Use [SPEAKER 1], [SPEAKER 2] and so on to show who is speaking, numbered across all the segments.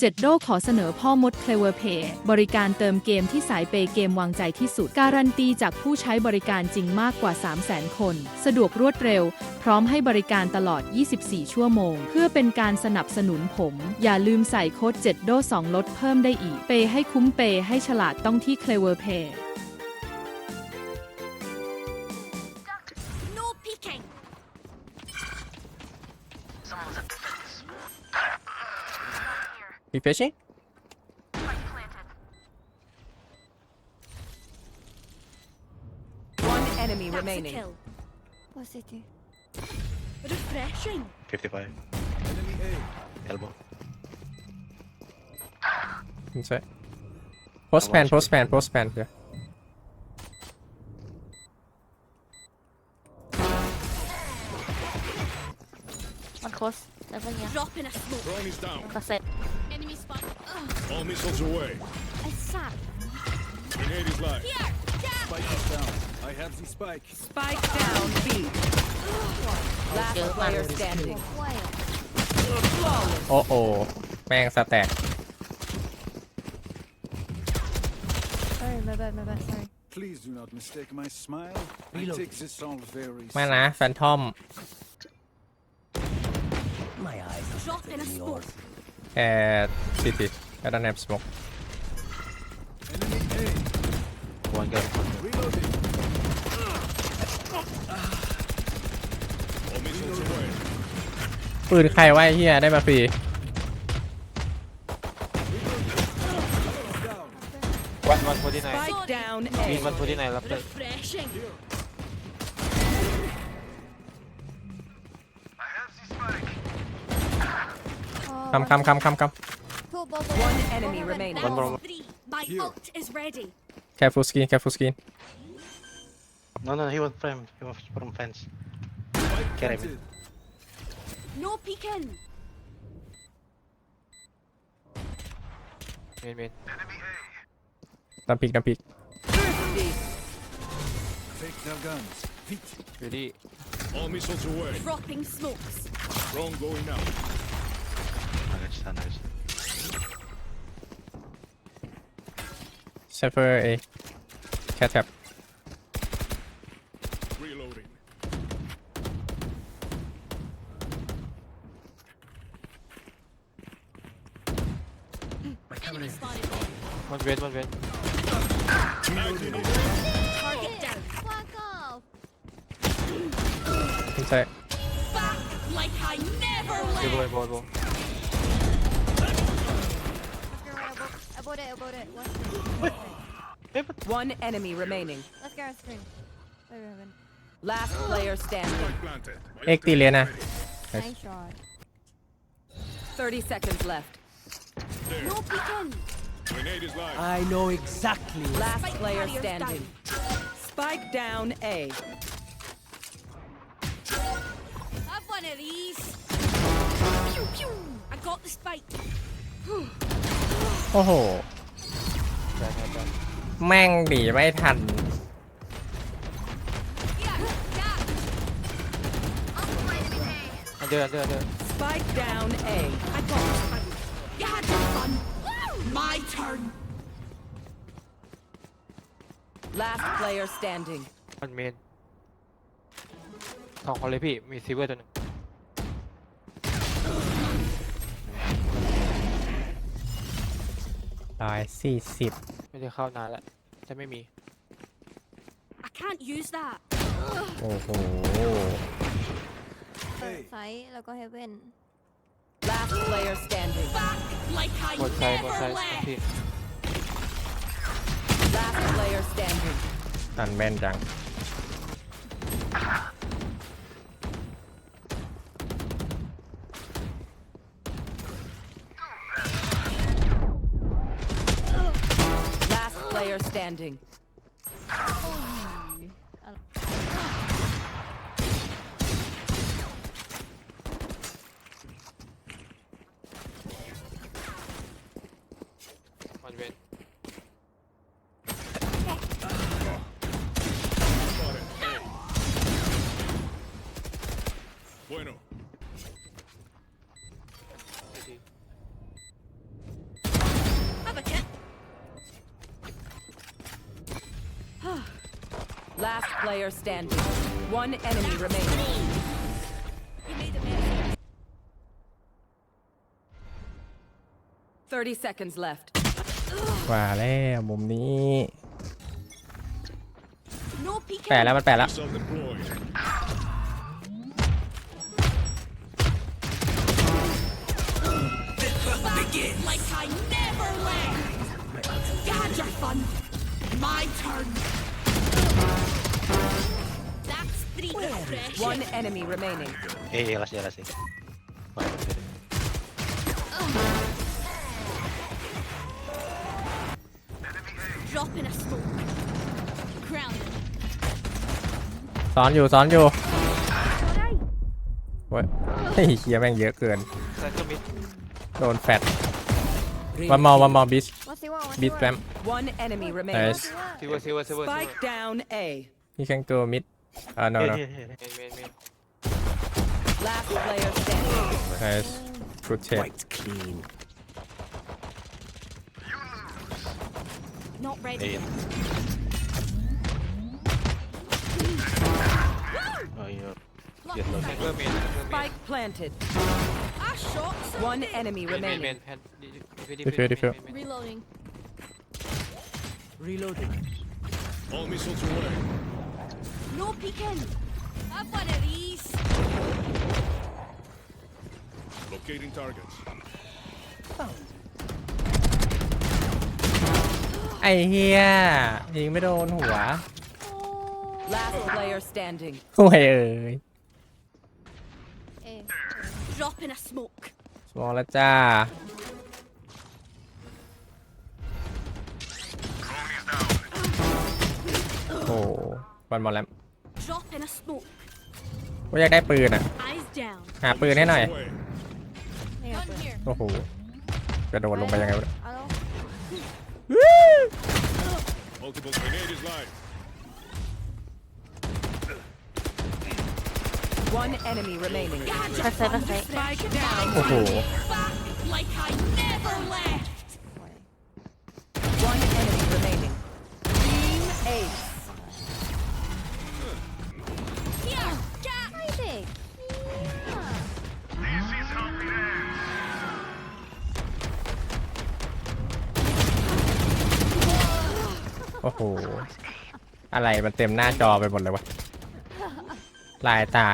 [SPEAKER 1] เจ็ดโดขอเสนอพ่อมด Clever Pay บริการเติมเกมที่สายเปย์เกมวางใจที่สุด การันตีจากผู้ใช้บริการจริงมากกว่า 300,000 คน สะดวกรวดเร็ว พร้อมให้บริการตลอด 24 ชั่วโมง เพื่อเป็นการสนับสนุนผม อย่าลืมใส่โค้ด7โด2ลดเพิ่มได้อีก เปย์ให้คุ้มเปย์ให้ฉลาดต้องที่ Clever Pay
[SPEAKER 2] No
[SPEAKER 3] fishing?
[SPEAKER 4] One enemy
[SPEAKER 2] That's a
[SPEAKER 4] remaining.
[SPEAKER 2] kill.
[SPEAKER 5] What's it do?
[SPEAKER 2] Refreshing.
[SPEAKER 6] 55. Elbow.
[SPEAKER 3] Inside. Post pan, post pan, post pan here.
[SPEAKER 5] One close. Seven, yeah.
[SPEAKER 2] Drop in a smoke.
[SPEAKER 7] Drone is down.
[SPEAKER 5] That's it.
[SPEAKER 2] Enemy spot. Ugh,
[SPEAKER 7] All missiles away.
[SPEAKER 2] it's sad.
[SPEAKER 7] Grenade is live.
[SPEAKER 2] Here. Jab.
[SPEAKER 7] Spike is down. I have the spike.
[SPEAKER 4] Spike down B. Last
[SPEAKER 5] Kill.
[SPEAKER 4] player standing.
[SPEAKER 5] Wild.
[SPEAKER 3] โอ้โอแม่งสแต็ก
[SPEAKER 5] Sorry, my bad, my bad, sorry.
[SPEAKER 7] Please do not mistake my smile. I take this all very
[SPEAKER 3] ไม่นะแฟนทอม
[SPEAKER 2] Drop in a smoke.
[SPEAKER 3] แค่ซิตี้ I don't have
[SPEAKER 7] smoke.
[SPEAKER 6] One
[SPEAKER 7] guy. Reloading. Reload away.
[SPEAKER 3] ปืนใครไวะไอ้เฮียได้มาฟรี
[SPEAKER 8] One one forty nine.
[SPEAKER 4] Spike down
[SPEAKER 8] Mid
[SPEAKER 4] A.
[SPEAKER 8] one forty nine left. side.
[SPEAKER 2] Refreshing.
[SPEAKER 5] I
[SPEAKER 3] have the
[SPEAKER 5] spike.
[SPEAKER 3] คำคำคำคำ
[SPEAKER 5] คำ
[SPEAKER 4] One enemy remaining.
[SPEAKER 8] One.
[SPEAKER 2] My ult is ready.
[SPEAKER 3] Careful skiing, careful skiing.
[SPEAKER 6] No, no, he was from he was from fence. Get
[SPEAKER 7] him.
[SPEAKER 2] No peeking.
[SPEAKER 8] Main, main.
[SPEAKER 3] Don't peek, don't peek.
[SPEAKER 7] Fake their guns. Feet.
[SPEAKER 8] Ready.
[SPEAKER 7] All missiles away.
[SPEAKER 2] Dropping smokes.
[SPEAKER 7] Wrong going out.
[SPEAKER 6] Nice, nice.
[SPEAKER 3] Cypher A cat tap
[SPEAKER 7] Reloading.
[SPEAKER 2] Enemy.
[SPEAKER 8] One red one red.
[SPEAKER 2] Target down.
[SPEAKER 5] Fuck off.
[SPEAKER 3] inside
[SPEAKER 2] Back like I never
[SPEAKER 8] Elbow
[SPEAKER 2] left.
[SPEAKER 8] elbow elbow.
[SPEAKER 5] Let's go right above, above it, above it. One screen.
[SPEAKER 4] One enemy remaining.
[SPEAKER 5] Let's go on screen. Wait, wait, wait.
[SPEAKER 4] Last player standing.
[SPEAKER 7] Spike planted.
[SPEAKER 3] เอ็กตีเลยนะ
[SPEAKER 5] Nice shot.
[SPEAKER 4] 30 seconds left.
[SPEAKER 7] There.
[SPEAKER 2] No peeking.
[SPEAKER 7] Grenade is live.
[SPEAKER 9] I know exactly.
[SPEAKER 4] Last
[SPEAKER 2] Spike
[SPEAKER 4] player
[SPEAKER 2] carriers
[SPEAKER 4] standing. Spike down A.
[SPEAKER 2] Have one of these. Pew pew. I got the spike.
[SPEAKER 3] โอ้โห แม่งหนีไม่ทัน
[SPEAKER 2] Yeah. Yeah.
[SPEAKER 8] Under under under.
[SPEAKER 4] Spike down A.
[SPEAKER 2] I got the spike. You had your fun. My turn.
[SPEAKER 4] Last player standing.
[SPEAKER 8] One main. สองคนเลยพี่ มีซิเวอร์ตัวหนึ่ง
[SPEAKER 3] ร้อยสี่สิบ
[SPEAKER 8] ไม่ได้เข้านานแล้วแต่ไม่มี
[SPEAKER 2] I can't use that.
[SPEAKER 3] โอ้โห
[SPEAKER 7] Hey.
[SPEAKER 5] ไซส์แล้วก็เฮเว่น
[SPEAKER 4] Last player standing.
[SPEAKER 2] Back like I
[SPEAKER 8] บนไซด์บนไซ
[SPEAKER 2] never
[SPEAKER 8] ด์
[SPEAKER 2] left.
[SPEAKER 8] พี่
[SPEAKER 4] Last player standing.
[SPEAKER 3] ตันแม่นจัง
[SPEAKER 4] player standing.
[SPEAKER 8] One red.
[SPEAKER 4] Last player standing. One enemy remaining.
[SPEAKER 2] You made a mess.
[SPEAKER 4] 30 seconds left.
[SPEAKER 3] ว่าแล้วมุมนี้
[SPEAKER 2] No peeking.
[SPEAKER 3] แปะแล้วมันแปะแล้ว
[SPEAKER 7] Missile deployed.
[SPEAKER 2] like I
[SPEAKER 4] One enemy remaining.
[SPEAKER 6] Eh, eh, last year, last year. One, two,
[SPEAKER 2] Drop in a smoke. Grounded.
[SPEAKER 3] ซ้อนอยู่ซ้อนอยู่เว้ยเฮ้ยเฮียแม่งเยอะเกิน
[SPEAKER 8] ไซเคิลมิด
[SPEAKER 3] โดนแฟดวันมอวันมอบิส
[SPEAKER 5] มาซิว่ามา
[SPEAKER 3] บิสแรม
[SPEAKER 4] One enemy
[SPEAKER 3] ไน
[SPEAKER 4] remaining.
[SPEAKER 3] ส์
[SPEAKER 8] ซิเวอร์ซิเวอร์ซิเวอร์
[SPEAKER 4] Spike down A.
[SPEAKER 3] พี่แข่งตัวมิด Uh, no, no.
[SPEAKER 4] Last player standing.
[SPEAKER 3] Nice. Protect. Quite clean.
[SPEAKER 2] Not ready.
[SPEAKER 6] Oh,
[SPEAKER 8] yeah.
[SPEAKER 4] Spike planted. One enemy remaining.
[SPEAKER 3] Main,
[SPEAKER 2] Reloading.
[SPEAKER 4] Reloading.
[SPEAKER 7] All missiles away.
[SPEAKER 2] No peeking. Have one of these.
[SPEAKER 7] Locating targets.
[SPEAKER 3] ไอ้เฮียยิงไม่โดนหัว
[SPEAKER 4] Last player standing.
[SPEAKER 3] โอ้ยเอ้ย
[SPEAKER 5] เอ
[SPEAKER 2] Drop in a smoke.
[SPEAKER 3] มองแล้วจ้า โอ้วันมอลแล้ว
[SPEAKER 2] Drop in a smoke.
[SPEAKER 3] ว่าอยากได้ปืนอะ
[SPEAKER 2] Eyes down.
[SPEAKER 3] หาปืนให้หน่อย
[SPEAKER 7] Away.
[SPEAKER 5] นี่ไง
[SPEAKER 2] Gun
[SPEAKER 5] เปิด
[SPEAKER 2] here.
[SPEAKER 3] โอ้โหกระโดดลงไปยังไงวะ
[SPEAKER 5] เอาแล้ว
[SPEAKER 7] Multiple grenade is live.
[SPEAKER 4] One enemy remaining.
[SPEAKER 2] God, you're
[SPEAKER 5] แบ็คไซด์
[SPEAKER 2] fun.
[SPEAKER 5] แบ็คไซด์
[SPEAKER 4] Spike down.
[SPEAKER 3] โอ้โห
[SPEAKER 2] Back like I never left.
[SPEAKER 3] อ้โหอะไรมันเต็มหน้าจอไปหมดเลยวะลายตา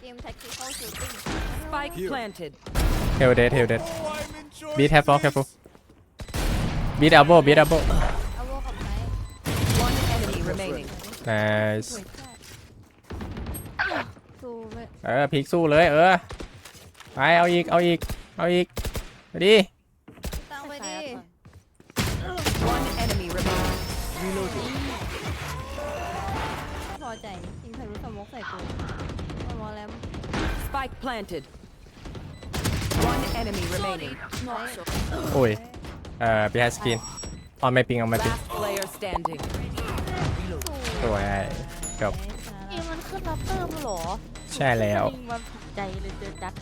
[SPEAKER 5] เกมแท็กติคอลชูติ้ง
[SPEAKER 4] Spike planted.
[SPEAKER 3] เฮลเดดเฮลเดดบีทแฮปฟอลแฮปฟอลบีทอัลโบบีทอัลโบ
[SPEAKER 5] เอาโวกับไหน
[SPEAKER 4] One enemy remaining.
[SPEAKER 3] น i c e
[SPEAKER 5] ดูไม่
[SPEAKER 3] เออพลิกสู้เลย เออ ไปเอาอีก เอาอีก เอาอีกไปดิ
[SPEAKER 4] Spike planted. One enemy remaining.
[SPEAKER 2] Not so.
[SPEAKER 3] โอ้ย เอ่อ behind screen ออนไม่ปิงออนไม่ปิง
[SPEAKER 4] Last player standing.
[SPEAKER 3] สวยจบ
[SPEAKER 5] เกมมันขึ้นรับเติมเหรอ
[SPEAKER 3] ใช่แล้ว
[SPEAKER 5] ยิงมันถูกใจเลยเจอจัด